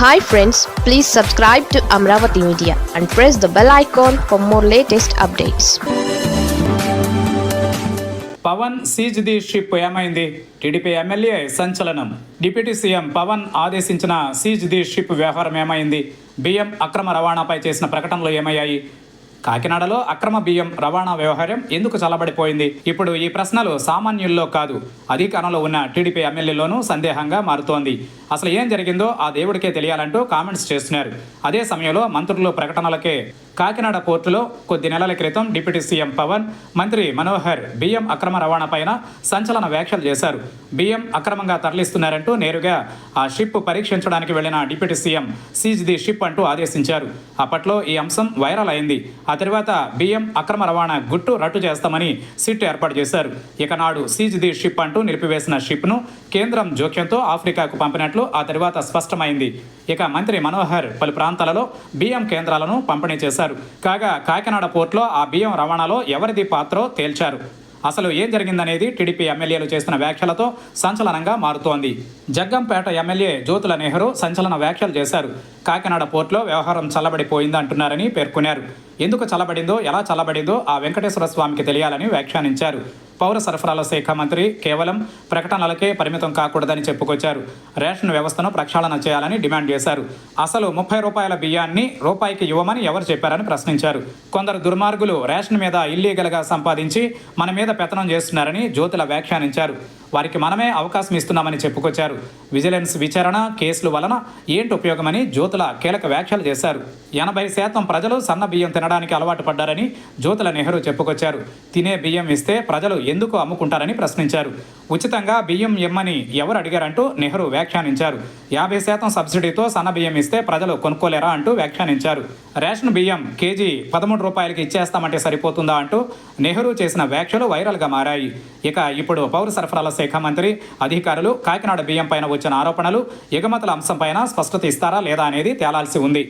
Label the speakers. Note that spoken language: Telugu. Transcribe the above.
Speaker 1: Hi friends please subscribe to Amaravati media and press the bell icon for more latest updates
Speaker 2: Pawan seize the ship ఏమైంది? టీడీపీ ఎమ్మెల్యే సంచలనం. డిప్యూటీ సీఎం పవన్ ఆదేశించిన సీజ్ ది షిప్ వ్యవహారం ఏమైంది? బియ్యం అక్రమ రవాణాపై చేసిన ప్రకటనలు ఏమయ్యాయి? కాకినాడలో అక్రమ బియ్యం రవాణా వ్యవహారం ఎందుకు చల్లబడిపోయింది? ఇప్పుడు ఈ ప్రశ్నలు సామాన్యుల్లో కాదు. అధికారంలో ఉన్న టీడీపీ ఎమ్మెల్యేలోనూ సందేహంగా మారుతోంది. అసలు ఏం జరిగిందో ఆ దేవుడికే తెలియాలంటూ కామెంట్స్ చేస్తున్నారు. అదే సమయంలో మంత్రులు ప్రకటనలకే కాకినాడ పోర్టులో కొద్ది నెలల క్రితం డిప్యూటీ సీఎం పవన్ మంత్రి మనోహర్ బియ్యం అక్రమ రవాణా పైన సంచలన వ్యాఖ్యలు చేశారు. బియ్యం అక్రమంగా తరలిస్తున్నారంటూ నేరుగా ఆ షిప్ పరీక్షించడానికి వెళ్ళిన deputy CM seize the ship అంటూ ఆదేశించారు. అప్పట్లో ఈ అంశం వైరల్ అయింది. ఆ తర్వాత బియ్యం అక్రమ రవాణా గుట్టు రట్టు చేస్తామని సిట్ ఏర్పాటు చేశారు. ఇక నాడు సీజ్ ది షిప్ అంటూ నిలిపివేసిన షిప్ను కేంద్రం జోక్యంతో ఆఫ్రికాకు పంపినట్లు ఆ తర్వాత స్పష్టమైంది. ఇక మంత్రి మనోహర్ పలు ప్రాంతాలలో బియ్యం కేంద్రాలను పంపిణీ చేశారు. కాగా కాకినాడ పోర్టులో ఆ బియ్యం రవాణాలో ఎవరిది పాత్రో తేల్చారు. అసలు ఏం జరిగిందనేది టీడీపీ ఎమ్మెల్యేలు చేసిన వ్యాఖ్యలతో సంచలనంగా మారుతోంది. జగ్గంపేట ఎమ్మెల్యే జ్యోతుల నెహ్రూ సంచలన వ్యాఖ్యలు చేశారు. కాకినాడ పోర్టులో వ్యవహారం చల్లబడిపోయిందంటున్నారని పేర్కొన్నారు. ఎందుకు చల్లబడిందో ఎలా చల్లబడిందో ఆ వెంకటేశ్వర స్వామికి తెలియాలని వ్యాఖ్యానించారు. పౌర సరఫరాల శాఖ మంత్రి కేవలం ప్రకటనలకే పరిమితం కాకూడదని చెప్పుకొచ్చారు. రేషన్ వ్యవస్థను ప్రక్షాళన చేయాలని డిమాండ్ చేశారు. అసలు ముప్పై రూపాయల బియ్యాన్ని రూపాయికి ఇవ్వమని ఎవరు చెప్పారని ప్రశ్నించారు. కొందరు దుర్మార్గులు రేషన్ మీద ఇల్లీగల్గా సంపాదించి మన మీద పెత్తనం చేస్తున్నారని జ్యోతుల వ్యాఖ్యానించారు. వారికి మనమే అవకాశం ఇస్తున్నామని చెప్పుకొచ్చారు. విజిలెన్స్ విచారణ కేసుల వలన ఏంటి ఉపయోగమని జ్యోతుల కీలక వ్యాఖ్యలు చేశారు. ఎనభై శాతం ప్రజలు సన్న బియ్యం తినడానికి అలవాటు పడ్డారని జ్యోతుల నెహ్రూ చెప్పుకొచ్చారు. తినే బియ్యం ఇస్తే ప్రజలు ఎందుకు అమ్ముకుంటారని ప్రశ్నించారు. ఉచితంగా బియ్యం ఇమ్మని ఎవరు అడిగారంటూ నెహ్రూ వ్యాఖ్యానించారు. యాభై శాతం సబ్సిడీతో సన్న బియ్యం ఇస్తే ప్రజలు కొనుక్కోలేరా అంటూ వ్యాఖ్యానించారు. రేషన్ బియ్యం కేజీ పదమూడు రూపాయలకి ఇచ్చేస్తామంటే సరిపోతుందా అంటూ నెహ్రూ చేసిన వ్యాఖ్యలు వైరల్గా మారాయి. ఇక ఇప్పుడు పౌర సరఫరాల శాఖ మంత్రి అధికారులు కాకినాడ బియ్యం పైన వచ్చిన ఆరోపణలు ఎగుమతుల అంశంపైన స్పష్టత ఇస్తారా లేదా అనేది తేలాల్సి ఉంది.